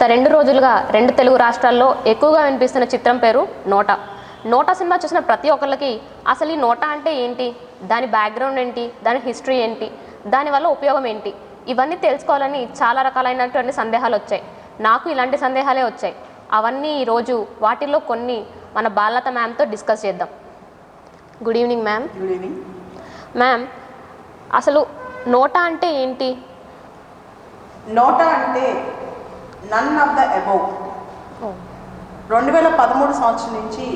గత రెండు రోజులుగా రెండు తెలుగు రాష్ట్రాల్లో ఎక్కువగా వినిపిస్తున్న చిత్రం పేరు నోటా. నోటా సినిమా చూసిన ప్రతి ఒక్కరికి అసలు ఈ నోటా అంటే ఏంటి? దాని బ్యాక్గ్రౌండ్ ఏంటి? దాని హిస్టరీ ఏంటి? దానివల్ల ఉపయోగం ఏంటి? ఇవన్నీ తెలుసుకోవాలని చాలా రకాలైనటువంటి సందేహాలు వచ్చాయి. నాకు ఇలాంటి సందేహాలే వచ్చాయి. అవన్నీ ఈరోజు వాటిల్లో కొన్ని మన బాలత మ్యామ్తో డిస్కస్ చేద్దాం. Good evening ma'am good evening ma'am అసలు నోటా అంటే ఏంటి? నోటా అంటే నన్ ఆఫ్ ద అబౌవ్ రెండు వేల పదమూడు సంవత్సరం నుంచి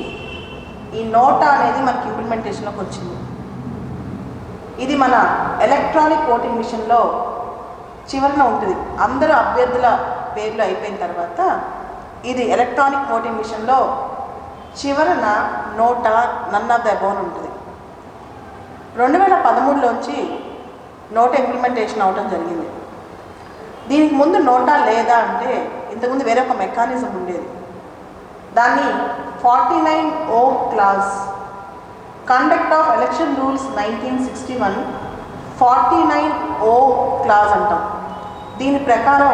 ఈ నోటా అనేది మనకి ఇంప్లిమెంటేషన్లోకి వచ్చింది. ఇది మన ఎలక్ట్రానిక్ ఓటింగ్ మిషన్లో చివరన ఉంటుంది. అందరు అభ్యర్థుల పేర్లు అయిపోయిన తర్వాత ఇది ఎలక్ట్రానిక్ ఓటింగ్ మిషన్లో చివరన NOTA none of the above అని ఉంటుంది. రెండు వేల పదమూడులోంచి నోటా ఇంప్లిమెంటేషన్ అవడం జరిగింది. దీనికి ముందు నోటా లేదా అంటే ఇంతకుముందు వేరే ఒక మెకానిజం ఉండేది. దాన్ని forty nine O clause conduct of election rules nineteen sixty one forty nine O clause అంటాం. దీని ప్రకారం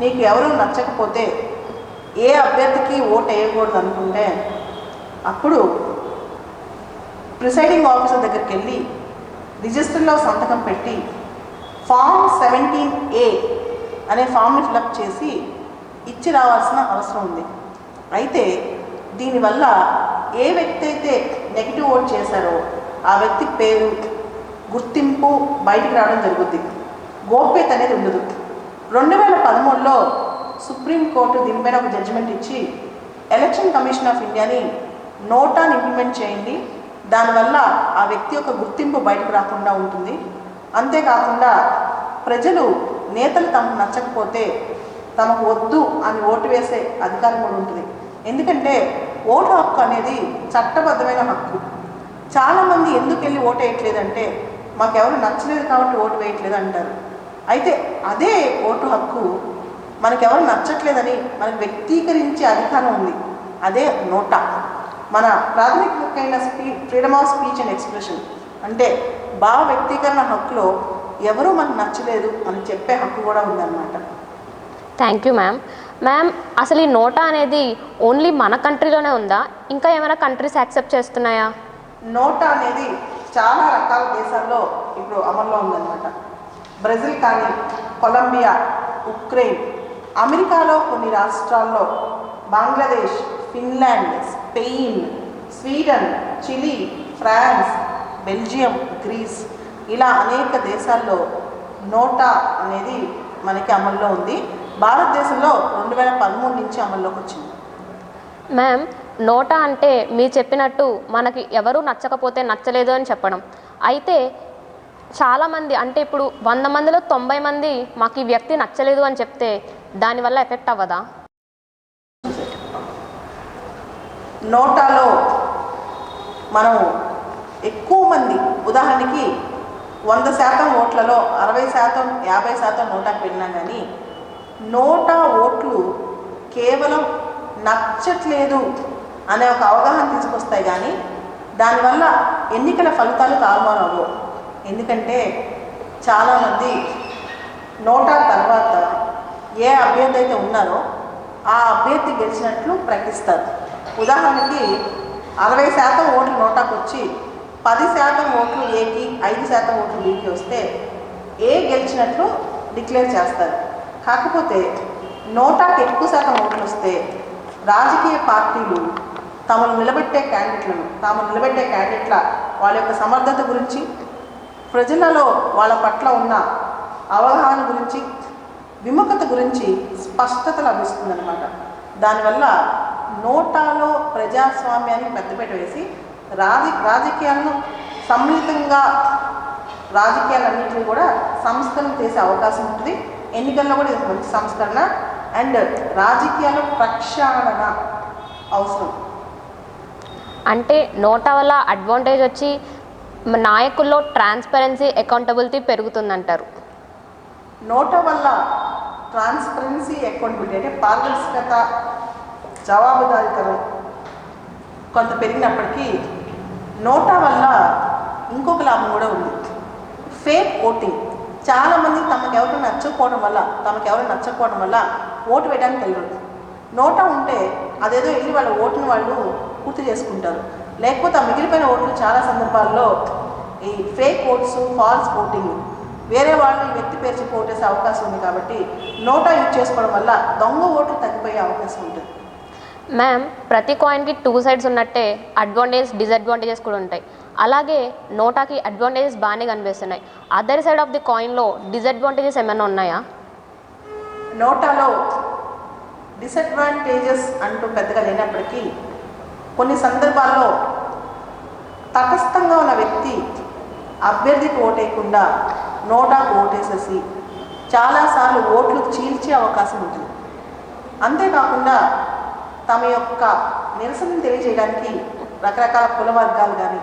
నీకు ఎవరు నచ్చకపోతే ఏ అభ్యర్థికి ఓటు వేయకూడదు అనుకుంటే అప్పుడు ప్రిసైడింగ్ ఆఫీసర్ దగ్గరికి వెళ్ళి రిజిస్టర్లో సంతకం పెట్టి ఫామ్ సెవెంటీన్ ఏ అనే ఫామ్ని ఫిలప్ చేసి ఇచ్చి రావాల్సిన అవసరం ఉంది. అయితే దీనివల్ల ఏ వ్యక్తి అయితే నెగిటివ్ ఓట్ చేశారో ఆ వ్యక్తి పేరు గుర్తింపు బయటికి రావడం జరుగుద్ది. గోప్యత అనేది ఉండదు. రెండు వేల పదమూడులో సుప్రీంకోర్టు దీనిపైన ఒక జడ్జిమెంట్ ఇచ్చి ఎలక్షన్ కమిషన్ ఆఫ్ ఇండియాని నోటాన్ ఇంప్లిమెంట్ చేయండి. దానివల్ల ఆ వ్యక్తి యొక్క గుర్తింపు బయటకు రాకుండా ఉంటుంది. అంతేకాకుండా ప్రజలు నేతలు తమకు నచ్చకపోతే తమకు వద్దు అని ఓటు వేసే అధికారం కూడా ఉంటుంది. ఎందుకంటే ఓటు హక్కు అనేది చట్టబద్ధమైన హక్కు. చాలామంది ఎందుకు వెళ్ళి ఓటు వేయట్లేదంటే మాకెవరు నచ్చలేదు కాబట్టి ఓటు వేయట్లేదు అంటారు. అయితే అదే ఓటు హక్కు మనకెవరు నచ్చట్లేదని మనకు వ్యక్తీకరించే అధికారం ఉంది. అదే నోటా. మన ప్రాథమిక హక్కైన speech freedom of speech and expression. అంటే భావ వ్యక్తీకరణ హక్కులో ఎవరూ మనకు నచ్చలేదు అని చెప్పే హక్కు కూడా ఉందన్నమాట. థ్యాంక్ యూ మ్యామ్ మ్యామ్ అసలు ఈ నోటా అనేది ఓన్లీ మన కంట్రీలోనే ఉందా? ఇంకా ఏమైనా కంట్రీస్ యాక్సెప్ట్ చేస్తున్నాయా? నోటా అనేది చాలా రకాల దేశాల్లో ఇప్పుడు అమల్లో ఉందన్నమాట. బ్రెజిల్ కానీ కొలంబియా ఉక్రెయిన్ అమెరికాలో కొన్ని రాష్ట్రాల్లో Bangladesh Finland Spain Sweden Chile France Belgium Greece ఇలా అనేక దేశాల్లో నోటా అనేది మనకి అమల్లో ఉంది. భారతదేశంలో రెండు వేల పదమూడు నుంచి అమల్లోకి వచ్చింది. మ్యామ్ నోటా అంటే మీరు చెప్పినట్టు మనకి ఎవరు నచ్చకపోతే నచ్చలేదు అని చెప్పడం. అయితే చాలామంది అంటే ఇప్పుడు వంద మందిలో తొంభై మంది మాకు ఈ వ్యక్తి నచ్చలేదు అని చెప్తే దానివల్ల ఎఫెక్ట్ అవ్వదా? నోటాలో మనం ఎక్కువ మంది ఉదాహరణకి వంద శాతం ఓట్లలో అరవై శాతం యాభై శాతం నోటాకి వెళ్ళినా కానీ నోటా ఓట్లు కేవలం నచ్చట్లేదు అనే ఒక అవగాహన తీసుకొస్తాయి కానీ దానివల్ల ఎన్నికల ఫలితాలు తారుమారవు ఎందుకంటే చాలామంది నోటా తర్వాత ఏ అభ్యర్థి అయితే ఉన్నారో ఆ అభ్యర్థి గెలిచినట్లు ప్రకటిస్తారు. ఉదాహరణకి అరవై శాతం ఓట్లు నోటాకు వచ్చి పది శాతం ఓట్లు ఏకి ఐదు శాతం ఓట్లు బీకి వస్తే ఏ గెలిచినట్లు డిక్లేర్ చేస్తారు. కాకపోతే నోటాకి ఎక్కువ శాతం ఓట్లు వస్తే రాజకీయ పార్టీలు తమను నిలబెట్టే క్యాండిడేట్లను తాము నిలబెట్టే క్యాండిడేట్ల వాళ్ళ యొక్క సమర్థత గురించి ప్రజలలో వాళ్ళ పట్ల ఉన్న అవగాహన గురించి విముఖత గురించి స్పష్టత లభిస్తుందన్నమాట. దానివల్ల నోటాలో ప్రజాస్వామ్యాన్ని పెద్దపేట వేసి రాజ రాజకీయాలను సమ్మిళితంగా రాజకీయాలన్నింటినీ కూడా సంస్కరణ చేసే అవకాశం ఉంటుంది. ఎన్నికల్లో కూడా ఇది మంచి సంస్కరణ. అండ్ రాజకీయాల ప్రక్షాళన అవసరం. అంటే నోటా వల్ల అడ్వాంటేజ్ వచ్చి నాయకుల్లో ట్రాన్స్పరెన్సీ అకౌంటబిలిటీ పెరుగుతుందంటారు. నోటా వల్ల ట్రాన్స్పరెన్సీ అకౌంటబిలిటీ అంటే పారదర్శకత జవాబుదారీతనం కొంత పెరిగినప్పటికీ నోటా వల్ల ఇంకొక లాభం కూడా ఉంది. ఫేక్ ఓటింగ్ చాలామంది తమకు ఎవరు నచ్చకపోవడం వల్ల తమకు ఎవరు నచ్చకపోవడం వల్ల ఓటు వేయడానికి వెళ్ళరు. నోటా ఉంటే అదేదో వెళ్ళి వాళ్ళ ఓటుని వాళ్ళు పూర్తి చేసుకుంటారు. లేకపోతే ఆ మిగిలిపోయిన ఓట్లు చాలా సందర్భాల్లో ఈ ఫేక్ ఓట్స్ ఫాల్స్ ఓటింగ్ వేరే వాళ్ళు ఈ వ్యక్తి పేరు చెప్పి ఓటేసే అవకాశం ఉంది కాబట్టి నోటా యూజ్ చేసుకోవడం వల్ల దొంగ ఓట్లు తగ్గిపోయే అవకాశం ఉంటుంది. మ్యామ్ ప్రతి కాయిన్కి టూ సైడ్స్ ఉన్నట్టే అడ్వాంటేజ్ డిసడ్వాంటేజెస్ కూడా ఉంటాయి. అలాగే నోటాకి అడ్వాంటేజెస్ బాగానే కనిపిస్తున్నాయి. అదర్ సైడ్ ఆఫ్ ది కాయిన్లో డిసడ్వాంటేజెస్ ఏమైనా ఉన్నాయా? నోటాలో డిసడ్వాంటేజెస్ అంటూ పెద్దగా లేనప్పటికీ కొన్ని సందర్భాల్లో తటస్థంగా ఉన్న వ్యక్తి అభ్యర్థికి ఓటేయకుండా నోటాకు ఓటేసేసి చాలాసార్లు ఓట్లు చీల్చే అవకాశం ఉంటుంది. అంతేకాకుండా తమ యొక్క నిరసనను తెలియజేయడానికి రకరకాల కుల వర్గాలు కానీ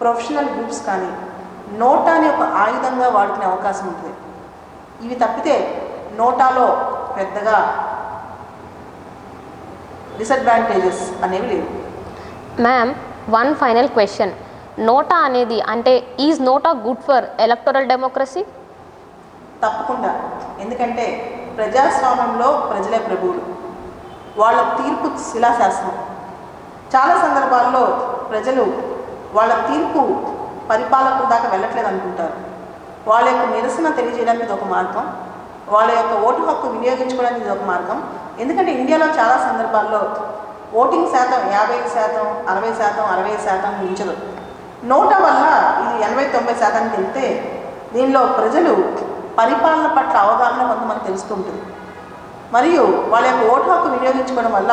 ప్రొఫెషనల్ గ్రూప్స్ కానీ నోటాని ఒక ఆయుధంగా వాడుకునే అవకాశం ఉంటుంది. ఇవి తప్పితే నోటాలో పెద్దగా డిసడ్వాంటేజెస్ అనేవి లేవు. Ma'am one final question NOTA అనేది అంటే is NOTA good for electoral democracy తప్పకుండా. ఎందుకంటే ప్రజాస్వామ్యంలో ప్రజలే ప్రభువులు. వాళ్ళ తీర్పు శిలాశాసనం. చాలా సందర్భాల్లో ప్రజలు వాళ్ళ తీర్పు పరిపాలకుల దాకా వెళ్ళట్లేదు అనుకుంటారు. వాళ్ళ యొక్క నిరసన తెలియజేయడానికి ఇది ఒక మార్గం. వాళ్ళ యొక్క ఓటు హక్కు వినియోగించుకోవడానికి ఇది ఒక మార్గం. ఎందుకంటే ఇండియాలో చాలా సందర్భాల్లో ఓటింగ్ శాతం యాభై శాతం అరవై శాతం అరవై శాతం మించదు. నోటా వల్ల ఇది ఎనభై తొంభై శాతానికి వెళ్తే దీనిలో ప్రజలు పరిపాలన పట్ల అవగాహన కొంతమంది తెలుస్తుంటుంది మరియు వాళ్ళ యొక్క ఓటు హక్కు వినియోగించుకోవడం వల్ల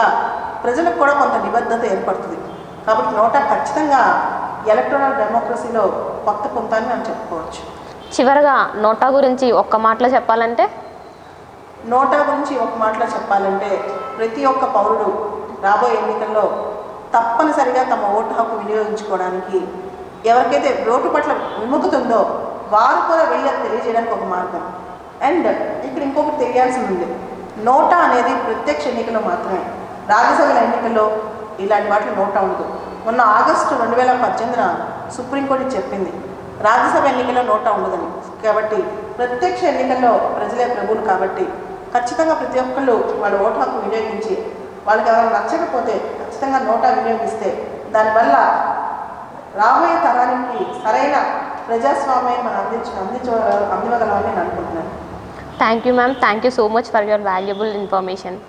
ప్రజలకు కూడా కొంత నిబద్ధత ఏర్పడుతుంది. కాబట్టి నోటా ఖచ్చితంగా ఎలక్ట్రానిక్ డెమోక్రసీలో కొత్త పొంతాన్ని మనం చెప్పుకోవచ్చు. చివరగా నోటా గురించి ఒక్క మాటలో చెప్పాలంటే? నోటా గురించి ఒక మాటలో చెప్పాలంటే ప్రతి ఒక్క పౌరుడు రాబోయే ఎన్నికల్లో తప్పనిసరిగా తమ ఓటు హక్కు వినియోగించుకోవడానికి ఎవరికైతే ఓటు పట్ల విముఖత ఉందో వారు కూడా వెళ్ళి తెలియజేయడానికి ఒక మార్గం. అండ్ ఇక్కడ ఇంకొకటి తెలియాల్సింది ఉంది. నోటా అనేది ప్రత్యక్ష ఎన్నికలో మాత్రమే. రాజ్యసభ ఎన్నికల్లో ఇలాంటి వాటిలో నోటా ఉండదు. మొన్న ఆగస్టు రెండు వేల పద్దెనిమిదిన సుప్రీంకోర్టు చెప్పింది రాజ్యసభ ఎన్నికల్లో నోటా ఉండదని. కాబట్టి ప్రత్యక్ష ఎన్నికల్లో ప్రజలే ప్రభువులు కాబట్టి ఖచ్చితంగా ప్రతి ఒక్కళ్ళు వాళ్ళ ఓటు హక్కు వినియోగించి వాళ్ళకి ఎవరైనా నచ్చకపోతే ఖచ్చితంగా నోటా వినియోగిస్తే దానివల్ల రాబోయే తరానికి సరైన ప్రజాస్వామ్యం మనం అందించ అందించ అందివ్వగలమని నేను అనుకుంటున్నాను. Thank you, ma'am. Thank you so much for your valuable information.